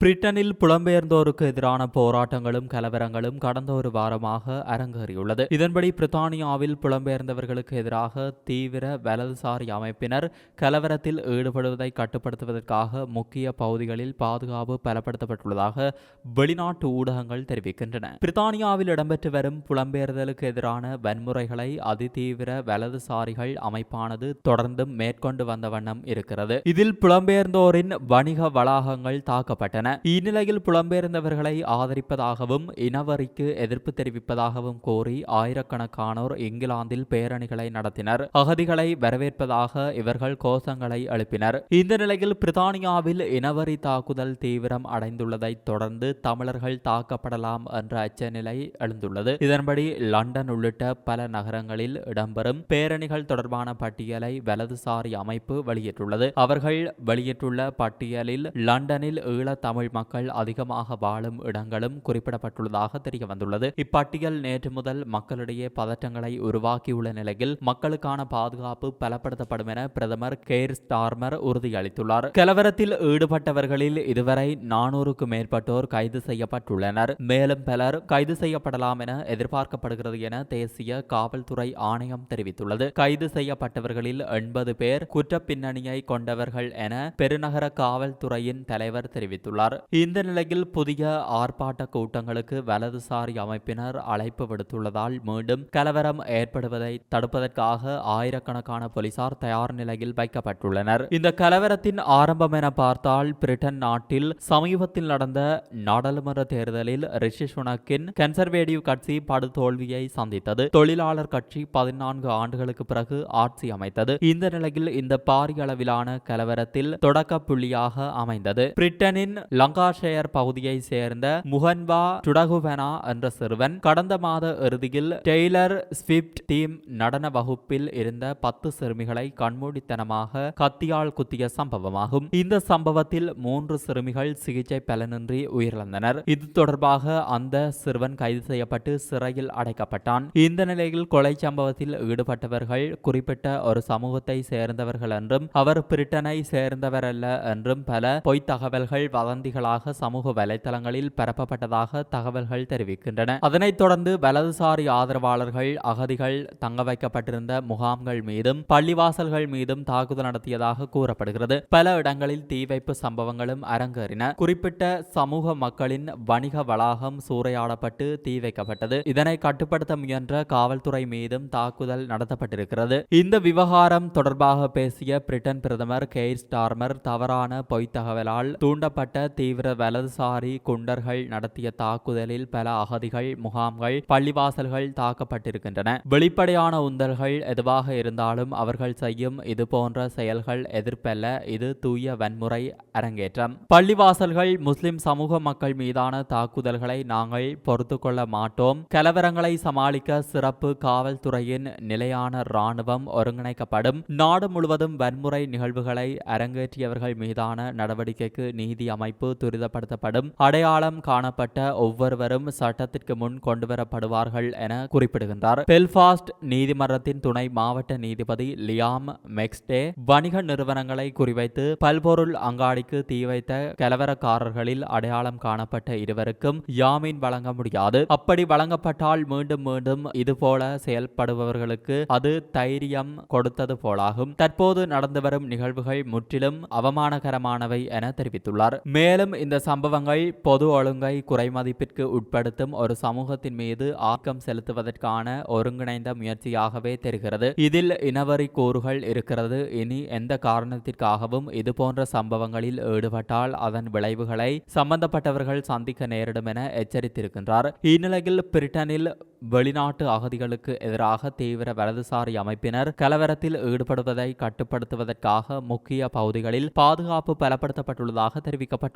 பிரிட்டனில் புலம்பெயர்ந்தோருக்கு எதிரான போராட்டங்களும் கலவரங்களும் கடந்த ஒரு வாரமாக அரங்கேறியுள்ளது. இதன்படி பிரித்தானியாவில் புலம்பெயர்ந்தவர்களுக்கு எதிராக தீவிர வலதுசாரி அமைப்பினர் கலவரத்தில் ஈடுபடுவதை கட்டுப்படுத்துவதற்காக முக்கிய பகுதிகளில் பாதுகாப்பு பலப்படுத்தப்பட்டுள்ளதாக வெளிநாட்டு ஊடகங்கள் தெரிவிக்கின்றன. பிரித்தானியாவில் இடம்பெற்று வரும் புலம்பெயர்தலுக்கு எதிரான வன்முறைகளை அதிதீவிர வலதுசாரிகள் அமைப்பானது தொடர்ந்தும் மேற்கொண்டு வந்த வண்ணம் இருக்கிறது. இதில் புலம்பெயர்ந்தோரின் வணிக வளாகங்கள் தாக்கப்பட்டன. இந்நிலையில் புலம்பெயர்ந்தவர்களை ஆதரிப்பதாகவும் இனவரிக்கு எதிர்ப்பு தெரிவிப்பதாகவும் கோரி ஆயிரக்கணக்கானோர் இங்கிலாந்தில் பேரணிகளை நடத்தினர். அகதிகளை வரவேற்பதாக இவர்கள் கோஷங்களை எழுப்பினர். இந்த நிலையில் பிரித்தானியாவில் இனவரி தாக்குதல் தீவிரம் அடைந்துள்ளதை தொடர்ந்து தமிழர்கள் தாக்கப்படலாம் என்ற அச்சநிலை எழுந்துள்ளது. இதன்படி லண்டன் உள்ளிட்ட பல நகரங்களில் இடம்பெறும் பேரணிகள் தொடர்பான பட்டியலை வலதுசாரி அமைப்பு வெளியிட்டுள்ளது. அவர்கள் வெளியிட்டுள்ள பட்டியலில் லண்டனில் ஈழ தமிழ் மக்கள் அதிகமாக வாழும் இடங்களும் குறிப்பிடப்பட்டுள்ளதாக தெரிய வந்துள்ளது இப்பட்டியல் நேற்று முதல் மக்களிடையே பதற்றங்களை உருவாக்கியுள்ள நிலையில் மக்களுக்கான பாதுகாப்பு பலப்படுத்தப்படும் என பிரதமர் கேர் ஸ்டார்மர் உறுதியளித்துள்ளார். கலவரத்தில் ஈடுபட்டவர்களில் இதுவரை நானூறுக்கும் மேற்பட்டோர் கைது செய்யப்பட்டுள்ளனர். மேலும் பலர் கைது செய்யப்படலாம் என எதிர்பார்க்கப்படுகிறது என தேசிய காவல்துறை ஆணையம் தெரிவித்துள்ளது. கைது செய்யப்பட்டவர்களில் எண்பது பேர் குற்ற பின்னணியை கொண்டவர்கள் என பெருநகர காவல்துறையின் தலைவர் தெரிவித்துள்ளார். இந்த நிலையில் புதிய ஆர்ப்பாட்ட கூட்டங்களுக்கு வலதுசாரி அமைப்பினர் அழைப்பு விடுத்துள்ளதால் மீண்டும் கலவரம் ஏற்படுவதை தடுப்பதற்காக ஆயிரக்கணக்கான போலீசார் தயார் நிலையில் வைக்கப்பட்டுள்ளனர். இந்த கலவரத்தின் ஆரம்பம் என பார்த்தால் பிரிட்டன் நாட்டில் சமீபத்தில் நடந்த நாடாளுமன்ற தேர்தலில் ரிஷி சுனக்கின் கன்சர்வேட்டிவ் கட்சி படுதோல்வியை சந்தித்தது. தொழிலாளர் கட்சி பதினான்கு ஆண்டுகளுக்கு பிறகு ஆட்சி அமைத்தது. இந்த நிலையில் இந்த பாரிய அளவிலான கலவரத்தில் தொடக்க புள்ளியாக அமைந்தது. பிரிட்டனின் லங்காஷயர் பகுதியை சேர்ந்த முகன்வா டுடகுவனா என்ற சிறுவன் கடந்த மாத இறுதியில் டெய்லர் ஸ்விப்ட் டீம் நடன வகுப்பில் இருந்த பத்து சிறுமிகளை கண்மூடித்தனமாக கத்தியால் குத்திய சம்பவமாகும். இந்த சம்பவத்தில் மூன்று சிறுமிகள் சிகிச்சை பலனின்றி உயிரிழந்தனர். இது தொடர்பாக அந்த சிறுவன் கைது செய்யப்பட்டு சிறையில் அடைக்கப்பட்டான். இந்த நிலையில் கொலை சம்பவத்தில் ஈடுபட்டவர்கள் குறிப்பிட்ட ஒரு சமூகத்தை சேர்ந்தவர்கள் என்றும் அவர் பிரிட்டனை சேர்ந்தவர் அல்ல என்றும் பல பொய்த் தகவல்கள் பகுதிகளாக சமூக வலைதளங்களில் பரப்பப்பட்டதாக தகவல்கள் தெரிவிக்கின்றன. அதனைத் தொடர்ந்து வலதுசாரி ஆதரவாளர்கள் அகதிகள் தங்க வைக்கப்பட்டிருந்த முகாம்கள் மீதும் பள்ளிவாசல்கள் மீதும் தாக்குதல் நடத்தியதாக கூறப்படுகிறது. பல இடங்களில் தீ வைப்பு சம்பவங்களும் அரங்கேறின. குறிப்பிட்ட சமூக மக்களின் வணிக வளாகம் சூறையாடப்பட்டு தீ வைக்கப்பட்டது. இதனை கட்டுப்படுத்த முயன்ற காவல்துறை மீதும் தாக்குதல் நடத்தப்பட்டிருக்கிறது. இந்த விவகாரம் தொடர்பாக பேசிய பிரிட்டன் பிரதமர் கெய்ர் ஸ்டார்மர் தவறான பொய்த் தகவலால் தூண்டப்பட்ட தீவிர வலதுசாரி குண்டர்கள் நடத்திய தாக்குதலில் பல அகதிகள் முகாம்கள் பள்ளிவாசல்கள் தாக்கப்பட்டிருக்கின்றன. வெளிப்படையான உந்தல்கள் எதுவாக இருந்தாலும் அவர்கள் செய்யும் இது போன்ற செயல்கள் எதிர்ப்பல்ல. இது தூய வன்முறை அரங்கேற்றம். பள்ளிவாசல்கள் முஸ்லிம் சமூக மக்கள் மீதான தாக்குதல்களை நாங்கள் பொறுத்து கொள்ள மாட்டோம். கலவரங்களை சமாளிக்க சிறப்பு காவல்துறையின் நிலையான இராணுவம் ஒருங்கிணைக்கப்படும். நாடு முழுவதும் வன்முறை நிகழ்வுகளை அரங்கேற்றியவர்கள் மீதான நடவடிக்கைக்கு நீதி அமைப்பு துரிதப்படுத்தப்படும். அடையாளம் காணப்பட்ட ஒவ்வொருவரும் சட்டத்திற்கு முன் கொண்டுவரப்படுவார்கள் என குறிப்பிடுகின்றார். பெல்ஃபாஸ்ட் நீதிமன்றத்தின் துணை மாவட்ட நீதிபதி லியாம் மெக்ஸ்டே வணிக நிறுவனங்களை குறிவைத்து பல்பொருள் அங்காடிக்கு தீ வைத்த கலவரக்காரர்களில் அடையாளம் காணப்பட்ட இருவருக்கும் ஜாமீன் வழங்க முடியாது. அப்படி வழங்கப்பட்டால் மீண்டும் மீண்டும் இதுபோல செயல்படுபவர்களுக்கு அது தைரியம் கொடுத்தது போலாகும். தற்போது நடந்து வரும் நிகழ்வுகள் முற்றிலும் அவமானகரமானவை என தெரிவித்துள்ளார். மேலும் இந்த சம்பவங்கள் பொது ஒழுங்கை குறைமதிப்பிற்கு உட்படுத்தும் ஒரு சமூகத்தின் மீது ஆக்கம் செலுத்துவதற்கான ஒருங்கிணைந்த முயற்சியாகவே தெரிகிறது. இதில் இனவரி கூறுகள் இருக்கிறது. இனி எந்த காரணத்திற்காகவும் இதுபோன்ற சம்பவங்களில் ஈடுபட்டால் அதன் விளைவுகளை சம்பந்தப்பட்டவர்கள் சந்திக்க நேரிடும் என எச்சரித்திருக்கின்றார். இந்நிலையில் பிரிட்டனில் வெளிநாட்டு அகதிகளுக்கு எதிராக தீவிர வலதுசாரி அமைப்பினர் கலவரத்தில் ஈடுபடுவதை கட்டுப்படுத்துவதற்காக முக்கிய பகுதிகளில் பாதுகாப்பு பலப்படுத்தப்பட்டுள்ளதாக தெரிவிக்கப்பட்டுள்ளது.